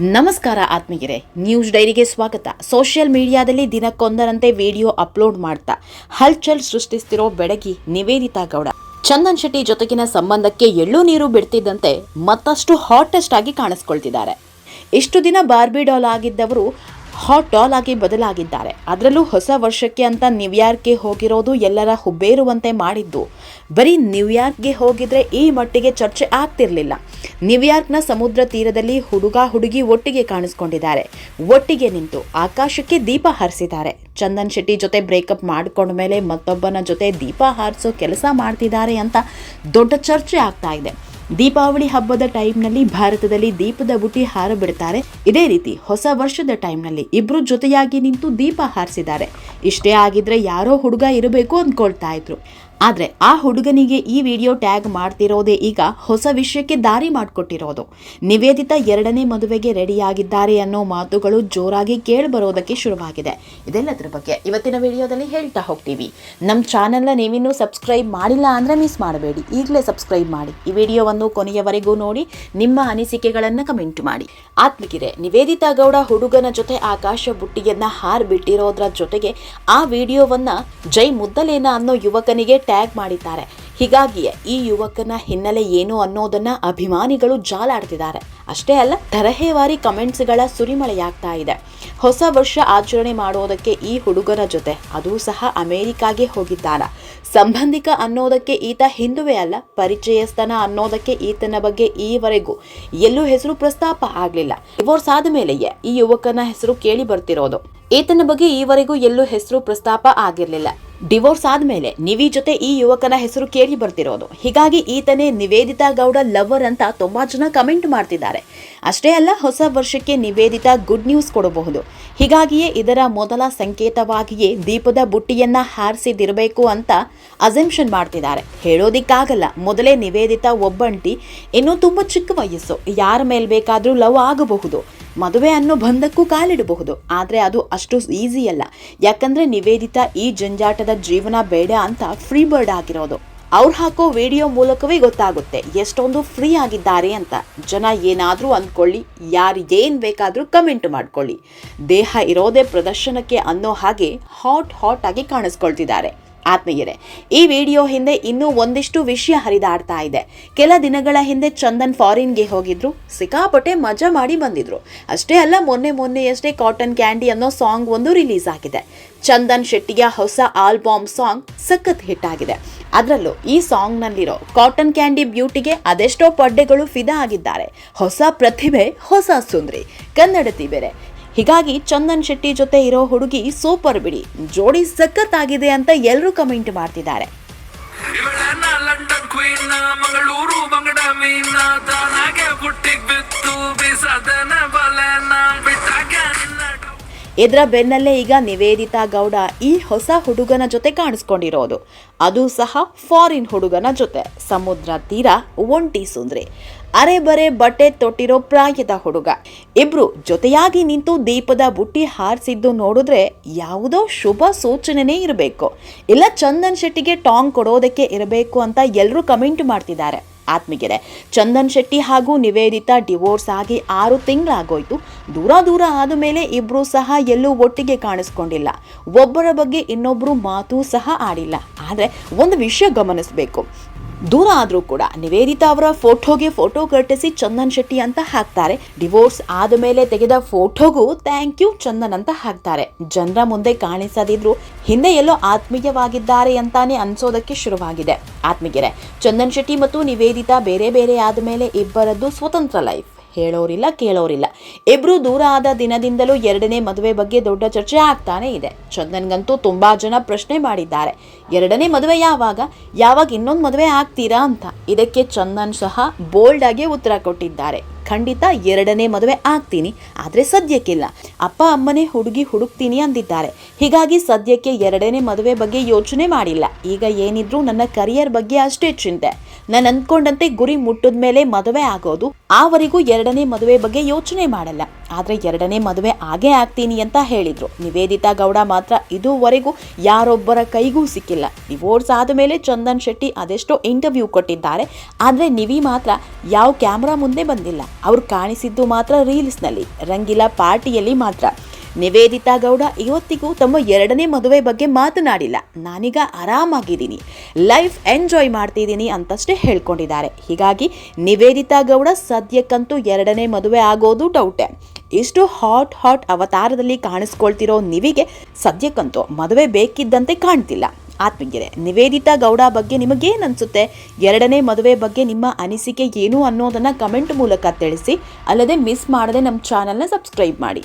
ನಮಸ್ಕಾರ ಆತ್ಮೀಯರೇ, ನ್ಯೂಸ್ ಡೈರಿಗೆ ಸ್ವಾಗತ. ಸೋಷಿಯಲ್ ಮೀಡಿಯಾದಲ್ಲಿ ದಿನಕ್ಕೊಂದರಂತೆ ವಿಡಿಯೋ ಅಪ್ಲೋಡ್ ಮಾಡ್ತಾ ಹಲ್ಚಲ್ ಸೃಷ್ಟಿಸ್ತಿರೋ ಬೆಡಗಿ ನಿವೇದಿತಾ ಗೌಡ. ಚಂದನ್ ಶೆಟ್ಟಿ ಜೊತೆಗಿನ ಸಂಬಂಧಕ್ಕೆ ಎಳ್ಳು ನೀರು ಬಿಡ್ತಿದ್ದಂತೆ ಮತ್ತಷ್ಟು ಹಾಟೆಸ್ಟ್ ಆಗಿ ಕಾಣಿಸ್ಕೊಳ್ತಿದ್ದಾರೆ. ಇಷ್ಟು ದಿನ ಬಾರ್ಬಿ ಡಾಲ್ ಆಗಿದ್ದವರು ಹಾಟ್ ಡಾಲ್ ಆಗಿ ಬದಲಾಗಿದ್ದಾರೆ. ಅದರಲ್ಲೂ ಹೊಸ ವರ್ಷಕ್ಕೆ ಅಂತ ನ್ಯೂಯಾರ್ಕ್ಗೆ ಹೋಗಿರೋದು ಎಲ್ಲರ ಹುಬ್ಬೇರುವಂತೆ ಮಾಡಿದ್ದು. ಬರೀ ನ್ಯೂಯಾರ್ಕ್ಗೆ ಹೋಗಿದ್ರೆ ಈ ಮಟ್ಟಿಗೆ ಚರ್ಚೆ ಆಗ್ತಿರಲಿಲ್ಲ. ನ್ಯೂಯಾರ್ಕ್ನ ಸಮುದ್ರ ತೀರದಲ್ಲಿ ಹುಡುಗ ಹುಡುಗಿ ಒಟ್ಟಿಗೆ ಕಾಣಿಸ್ಕೊಂಡಿದ್ದಾರೆ. ಒಟ್ಟಿಗೆ ನಿಂತು ಆಕಾಶಕ್ಕೆ ದೀಪ ಹಾರಿಸಿದ್ದಾರೆ. ಚಂದನ್ ಶೆಟ್ಟಿ ಜೊತೆ ಬ್ರೇಕಪ್ ಮಾಡಿಕೊಂಡ ಮೇಲೆ ಮತ್ತೊಬ್ಬನ ಜೊತೆ ದೀಪ ಹಾರಿಸೋ ಕೆಲಸ ಮಾಡ್ತಿದ್ದಾರೆ ಅಂತ ದೊಡ್ಡ ಚರ್ಚೆ ಆಗ್ತಾ ಇದೆ. ದೀಪಾವಳಿ ಹಬ್ಬದ ಟೈಮ್ನಲ್ಲಿ ಭಾರತದಲ್ಲಿ ದೀಪದ ಬುಟ್ಟಿ ಹಾರ ಬಿಡುತ್ತಾರೆ ಇದೇ ರೀತಿ ಹೊಸ ವರ್ಷದ ಟೈಮ್ನಲ್ಲಿ ಇಬ್ರು ಜೊತೆಯಾಗಿ ನಿಂತು ದೀಪ ಹಾರಿಸಿದ್ದಾರೆ. ಇಷ್ಟೇ ಆಗಿದ್ರೆ ಯಾರೋ ಹುಡುಗ ಇರಬೇಕು ಅಂದ್ಕೊಳ್ತಾ ಇದ್ರು. ಆದ್ರೆ ಆ ಹುಡುಗನಿಗೆ ಈ ವಿಡಿಯೋ ಟ್ಯಾಗ್ ಮಾಡ್ತಿರೋದೇ ಈಗ ಹೊಸ ವಿಷಯಕ್ಕೆ ದಾರಿ ಮಾಡಿಕೊಟ್ಟಿರೋದು. ನಿವೇದಿತಾ ಎರಡನೇ ಮದುವೆಗೆ ರೆಡಿಯಾಗಿದ್ದಾರೆ ಅನ್ನೋ ಮಾತುಗಳು ಜೋರಾಗಿ ಕೇಳಿಬರೋದಕ್ಕೆ ಶುರುವಾಗಿದೆ. ಇದೆಲ್ಲದರ ಬಗ್ಗೆ ಇವತ್ತಿನ ವಿಡಿಯೋದಲ್ಲಿ ಹೇಳ್ತಾ ಹೋಗ್ತೀವಿ. ನಮ್ಮ ಚಾನೆಲ್ನ ನೀವಿನ್ನೂ ಸಬ್ಸ್ಕ್ರೈಬ್ ಮಾಡಿಲ್ಲ ಅಂದರೆ ಮಿಸ್ ಮಾಡಬೇಡಿ. ಈಗಲೇ ಸಬ್ಸ್ಕ್ರೈಬ್ ಮಾಡಿ. ಈ ವಿಡಿಯೋವನ್ನು ಕೊನೆಯವರೆಗೂ ನೋಡಿ, ನಿಮ್ಮ ಅನಿಸಿಕೆಗಳನ್ನು ಕಮೆಂಟ್ ಮಾಡಿ. ಆತ್ಮಿಕಿರೆ, ನಿವೇದಿತಾ ಗೌಡ ಹುಡುಗನ ಜೊತೆ ಆಕಾಶ ಬುಟ್ಟಿಯನ್ನು ಹಾರ್ ಬಿಟ್ಟಿರೋದ್ರ ಜೊತೆಗೆ ಆ ವಿಡಿಯೋವನ್ನು ಜೈ ಮುದ್ದಲೇನ ಅನ್ನೋ ಯುವಕನಿಗೆ ಟ್ಯಾಗ್ ಮಾಡಿದ್ದಾರೆ. ಹೀಗಾಗಿಯೇ ಈ ಯುವಕನ ಹಿನ್ನೆಲೆ ಏನು ಅನ್ನೋದನ್ನ ಅಭಿಮಾನಿಗಳು ಜಾಲಾಡ್ತಿದ್ದಾರೆ. ಅಷ್ಟೇ ಅಲ್ಲ, ತರಹೇವಾರಿ ಕಮೆಂಟ್ಸ್ಗಳ ಸುರಿಮಳೆಯಾಗ್ತಾ ಇದೆ. ಹೊಸ ವರ್ಷ ಆಚರಣೆ ಮಾಡೋದಕ್ಕೆ ಈ ಹುಡುಗರ ಜೊತೆ, ಅದೂ ಸಹ ಅಮೆರಿಕಾಗೆ ಹೋಗಿದ್ದಾನ. ಸಂಬಂಧಿಕ ಅನ್ನೋದಕ್ಕೆ ಈತ ಹಿಂದುವೇ ಅಲ್ಲ, ಪರಿಚಯಸ್ಥನ ಅನ್ನೋದಕ್ಕೆ ಈತನ ಬಗ್ಗೆ ಈವರೆಗೂ ಎಲ್ಲೂ ಹೆಸರು ಪ್ರಸ್ತಾಪ ಆಗಲಿಲ್ಲ. ಡಿವೋರ್ಸ್ ಆದ ಮೇಲೆಯೇ ಈ ಯುವಕನ ಹೆಸರು ಕೇಳಿ ಬರ್ತಿರೋದು. ಈತನ ಬಗ್ಗೆ ಈವರೆಗೂ ಎಲ್ಲೂ ಹೆಸರು ಪ್ರಸ್ತಾಪ ಆಗಿರಲಿಲ್ಲ. ಡಿವೋರ್ಸ್ ಆದ್ಮೇಲೆ ನಿವಿ ಜೊತೆ ಈ ಯುವಕನ ಹೆಸರು ಕೇಳಿ ಬರ್ತಿರೋದು. ಹೀಗಾಗಿ ಈತನೇ ನಿವೇದಿತಾ ಗೌಡ ಲವರ್ ಅಂತ ತುಂಬಾ ಜನ ಕಮೆಂಟ್ ಮಾಡ್ತಿದ್ದಾರೆ. ಅಷ್ಟೇ ಅಲ್ಲ, ಹೊಸ ವರ್ಷಕ್ಕೆ ನಿವೇದಿತಾ ಗುಡ್ ನ್ಯೂಸ್ ಕೊಡಬಹುದು. ಹೀಗಾಗಿಯೇ ಇದರ ಮೊದಲ ಸಂಕೇತವಾಗಿಯೇ ದೀಪದ ಬುಟ್ಟಿಯನ್ನ ಹಾರಿಸಿದಿರಬೇಕು ಅಂತ ಅಸೆಂಪ್ಷನ್ ಮಾಡ್ತಿದ್ದಾರೆ. ಹೇಳೋದಿಕ್ಕಾಗಲ್ಲ, ಮೊದಲೇ ನಿವೇದಿತಾ ಒಬ್ಬಂಟಿ, ಇನ್ನೂ ತುಂಬಾ ಚಿಕ್ಕ ವಯಸ್ಸು. ಯಾರ ಮೇಲೆ ಬೇಕಾದರೂ ಲವ್ ಆಗಬಹುದು. ಮದುವೆ ಅನ್ನೋ ಬಂಧಕ್ಕೂ ಕಾಲಿಡಬಹುದು. ಆದರೆ ಅದು ಅಷ್ಟು ಈಸಿ ಅಲ್ಲ. ಯಾಕಂದರೆ ನಿವೇದಿತಾ ಈ ಜಂಜಾಟದ ಜೀವನ ಬೇಡ ಅಂತ ಫ್ರೀ ಬರ್ಡ್ ಆಗಿರೋದು. ಅವ್ರು ಹಾಕೋ ವಿಡಿಯೋ ಮೂಲಕವೇ ಗೊತ್ತಾಗುತ್ತೆ. ಎಷ್ಟೊಂದು ಫ್ರೀ ಆಗಿದ್ದಾರೆ ಅಂತ. ಜನ ಏನಾದರೂ ಅಂದ್ಕೊಳ್ಳಿ ಯಾರು ಏನು ಬೇಕಾದರೂ ಕಮೆಂಟ್ ಮಾಡ್ಕೊಳ್ಳಿ. ದೇಹ ಇರೋದೇ ಪ್ರದರ್ಶನಕ್ಕೆ ಅನ್ನೋ ಹಾಗೆ ಹಾಟ್ ಹಾಟ್ ಆಗಿ ಕಾಣಿಸ್ಕೊಳ್ತಿದ್ದಾರೆ. ಆತ್ಮೀಯರೇ, ಈ ವಿಡಿಯೋ ಹಿಂದೆ ಇನ್ನೂ ಒಂದಿಷ್ಟು ವಿಷಯ ಹರಿದಾಡ್ತಾ ಇದೆ. ಕೆಲ ದಿನಗಳ ಹಿಂದೆ ಚಂದನ್ ಫಾರಿನ್ಗೆ ಹೋಗಿದ್ರು, ಸಿಕ್ಕಾಪಟ್ಟೆ ಮಜಾ ಮಾಡಿ ಬಂದಿದ್ರು. ಅಷ್ಟೇ ಅಲ್ಲ, ಮೊನ್ನೆ ಮೊನ್ನೆಯಷ್ಟೇ ಕಾಟನ್ ಕ್ಯಾಂಡಿ ಅನ್ನೋ ಸಾಂಗ್ ಒಂದು ರಿಲೀಸ್ ಆಗಿದೆ. ಚಂದನ್ ಶೆಟ್ಟಿಯ ಹೊಸ ಆಲ್ಬಮ್ ಸಾಂಗ್ ಸಖತ್ ಹಿಟ್ ಆಗಿದೆ. ಅದರಲ್ಲೂ ಈ ಸಾಂಗ್ನಲ್ಲಿರೋ ಕಾಟನ್ ಕ್ಯಾಂಡಿ ಬ್ಯೂಟಿಗೆ ಅದೆಷ್ಟೋ ಪಡ್ಡೆಗಳು ಫಿದಾ ಆಗಿದ್ದಾರೆ. ಹೊಸ ಪ್ರತಿಭೆ, ಹೊಸ ಸುಂದ್ರಿ. ಕನ್ನಡತಿ ಬೇರೆ ಹೀಗಾಗಿ ಚಂದನ್ ಶೆಟ್ಟಿ ಜೊತೆ ಇರೋ ಹುಡುಗಿ ಸೂಪರ್ ಬಿಡಿ. ಜೋಡಿ ಸಖತ್ ಆಗಿದೆ ಅಂತ ಎಲ್ಲರೂ ಕಮೆಂಟ್ ಮಾಡ್ತಿದ್ದಾರೆ. ಮಂಗಳೂರು ಇದರ ಬೆನ್ನಲ್ಲೇ ಈಗ ನಿವೇದಿತಾ ಗೌಡ ಈ ಹೊಸ ಹುಡುಗನ ಜೊತೆ ಕಾಣಿಸ್ಕೊಂಡಿರೋದು. ಅದು ಸಹ ಫಾರಿನ್ ಹುಡುಗನ ಜೊತೆ. ಸಮುದ್ರ ತೀರ ಒಂಟಿ ಸುಂದ್ರಿ. ಅರೆ ಬರೆ ಬಟ್ಟೆ ತೊಟ್ಟಿರೋ ಪ್ರಾಯದ ಹುಡುಗ. ಇಬ್ರು ಜೊತೆಯಾಗಿ ನಿಂತು ದೀಪದ ಬುಟ್ಟಿ ಹಾರಿಸಿದ್ದು ನೋಡಿದ್ರೆ ಯಾವುದೋ ಶುಭ ಸೂಚನೆನೇ ಇರಬೇಕು. ಇಲ್ಲ ಚಂದನ್ ಶೆಟ್ಟಿಗೆ ಟಾಂಗ್ ಕೊಡೋದಕ್ಕೆ ಇರಬೇಕು ಅಂತ ಎಲ್ಲರೂ ಕಮೆಂಟ್ ಮಾಡ್ತಿದ್ದಾರೆ. ಆತ್ಮಿಗೆರೆ ಚಂದನ್ ಶೆಟ್ಟಿ ಹಾಗೂ ನಿವೇದಿತಾ ಡಿವೋರ್ಸ್ ಆಗಿ ಆರು ತಿಂಗಳಾಗೋಯ್ತು. ದೂರ ದೂರ ಆದ ಮೇಲೆ ಇಬ್ರು ಸಹ ಎಲ್ಲೂ ಒಟ್ಟಿಗೆ ಕಾಣಿಸ್ಕೊಂಡಿಲ್ಲ. ಒಬ್ಬರ ಬಗ್ಗೆ ಇನ್ನೊಬ್ಬರು ಮಾತು ಸಹ ಆಡಿಲ್ಲ. ಆದರೆ ಒಂದು ವಿಷಯ ಗಮನಿಸಬೇಕು. ದೂರ ಆದರೂ ಕೂಡ ನಿವೇದಿತಾ ಅವರ ಫೋಟೋಗೆ ಫೋಟೋ ಕಟ್ಟಿಸಿ ಚಂದನ್ ಶೆಟ್ಟಿ ಅಂತ ಹಾಕ್ತಾರೆ. ಡಿವೋರ್ಸ್ ಆದ ಮೇಲೆ ತೆಗೆದ ಫೋಟೋಗೂ ಥ್ಯಾಂಕ್ ಯು ಚಂದನ್ ಅಂತ ಹಾಕ್ತಾರೆ. ಜನರ ಮುಂದೆ ಕಾಣಿಸದಿದ್ರು ಹಿಂದೆ ಎಲ್ಲೋ ಆತ್ಮೀಯವಾಗಿದ್ದಾರೆ ಅಂತಾನೆ ಅನ್ಸೋದಕ್ಕೆ ಶುರುವಾಗಿದೆ. ಆತ್ಮೀಯರೇ, ಚಂದನ್ ಶೆಟ್ಟಿ ಮತ್ತು ನಿವೇದಿತಾ ಬೇರೆ ಬೇರೆ ಆದ ಮೇಲೆ ಇಬ್ಬರದ್ದು ಸ್ವತಂತ್ರ ಲೈಫ್ ಹೇಳೋರಿಲ್ಲ ಕೇಳೋರಿಲ್ಲ. ಇಬ್ರು ದೂರ ಆದ ದಿನದಿಂದಲೂ ಎರಡನೇ ಮದುವೆ ಬಗ್ಗೆ ದೊಡ್ಡ ಚರ್ಚೆ ಆಗ್ತಾನೆ ಇದೆ. ಚಂದನ್ಗಂತೂ ತುಂಬಾ ಜನ ಪ್ರಶ್ನೆ ಮಾಡಿದ್ದಾರೆ. ಎರಡನೇ ಮದುವೆ ಯಾವಾಗ? ಯಾವಾಗ ಇನ್ನೊಂದು ಮದುವೆ ಆಗ್ತೀರಾ ಅಂತ. ಇದಕ್ಕೆ ಚಂದನ್ ಸಹ ಬೋಲ್ಡ್ ಆಗಿ ಉತ್ತರ ಕೊಟ್ಟಿದ್ದಾರೆ. ಖಂಡಿತ ಎರಡನೇ ಮದುವೆ ಆಗ್ತೀನಿ, ಆದರೆ ಸದ್ಯಕ್ಕಿಲ್ಲ. ಅಪ್ಪ ಅಮ್ಮನೇ ಹುಡುಗಿ ಹುಡುಕ್ತೀನಿ ಅಂದಿದ್ದಾರೆ. ಹೀಗಾಗಿ ಸದ್ಯಕ್ಕೆ ಎರಡನೇ ಮದುವೆ ಬಗ್ಗೆ ಯೋಚನೆ ಮಾಡಿಲ್ಲ. ಈಗ ಏನಿದ್ರೂ ನನ್ನ ಕರಿಯರ್ ಬಗ್ಗೆ ಅಷ್ಟೇ ಚಿಂತೆ. ನಾನು ಅಂದ್ಕೊಂಡಂತೆ ಗುರಿ ಮುಟ್ಟಿದ ಮೇಲೆ ಮದುವೆ ಆಗೋದು ಆವರೆಗೂ ಎರಡನೇ ಮದುವೆ ಬಗ್ಗೆ ಯೋಚನೆ ಮಾಡಲ್ಲ. ಆದರೆ ಎರಡನೇ ಮದುವೆ ಆಗೇ ಆಗ್ತೀನಿ ಅಂತ ಹೇಳಿದರು. ನಿವೇದಿತಾ ಗೌಡ ಮಾತ್ರ ಇದುವರೆಗೂ ಯಾರೊಬ್ಬರ ಕೈಗೂ ಸಿಕ್ಕಿಲ್ಲ. ಡಿವೋರ್ಸ್ ಆದಮೇಲೆ ಚಂದನ್ ಶೆಟ್ಟಿ ಅದೆಷ್ಟೋ ಇಂಟರ್ವ್ಯೂ ಕೊಟ್ಟಿದ್ದಾರೆ. ಆದರೆ ನಿವಿ ಮಾತ್ರ ಯಾವ ಕ್ಯಾಮ್ರಾ ಮುಂದೆ ಬಂದಿಲ್ಲ. ಅವ್ರು ಕಾಣಿಸಿದ್ದು ಮಾತ್ರ ರೀಲ್ಸ್ನಲ್ಲಿ, ರಂಗಿಲಾ ಪಾರ್ಟಿಯಲ್ಲಿ ಮಾತ್ರ. ನಿವೇದಿತಾ ಗೌಡ ಇವತ್ತಿಗೂ ತಮ್ಮ ಎರಡನೇ ಮದುವೆ ಬಗ್ಗೆ ಮಾತನಾಡಿಲ್ಲ. ನಾನೀಗ ಆರಾಮಾಗಿದ್ದೀನಿ. ಲೈಫ್ ಎಂಜಾಯ್ ಮಾಡ್ತಿದ್ದೀನಿ ಅಂತಷ್ಟೇ ಹೇಳ್ಕೊಂಡಿದ್ದಾರೆ. ಹೀಗಾಗಿ ನಿವೇದಿತಾ ಗೌಡ ಸದ್ಯಕ್ಕಂತೂ ಎರಡನೇ ಮದುವೆ ಆಗೋದು ಡೌಟೆ. ಇಷ್ಟು ಹಾಟ್ ಹಾಟ್ ಅವತಾರದಲ್ಲಿ ಕಾಣಿಸ್ಕೊಳ್ತಿರೋ ನಿವಿಗೆ ಸದ್ಯಕ್ಕಂತೂ ಮದುವೆ ಬೇಕಿದ್ದಂತೆ ಕಾಣ್ತಿಲ್ಲ. ಆತ್ಮೀಯರೇ, ನಿವೇದಿತಾ ಗೌಡ ಬಗ್ಗೆ ನಿಮಗೇನು ಅನಿಸುತ್ತೆ ಎರಡನೇ ಮದುವೆ ಬಗ್ಗೆ ನಿಮ್ಮ ಅನಿಸಿಕೆ ಏನು ಅನ್ನೋದನ್ನು ಕಮೆಂಟ್ ಮೂಲಕ ತಿಳಿಸಿ, ಅಲ್ಲದೆ ಮಿಸ್ ಮಾಡದೆ ನಮ್ಮ ಚಾನಲ್ನ ಸಬ್ಸ್ಕ್ರೈಬ್ ಮಾಡಿ.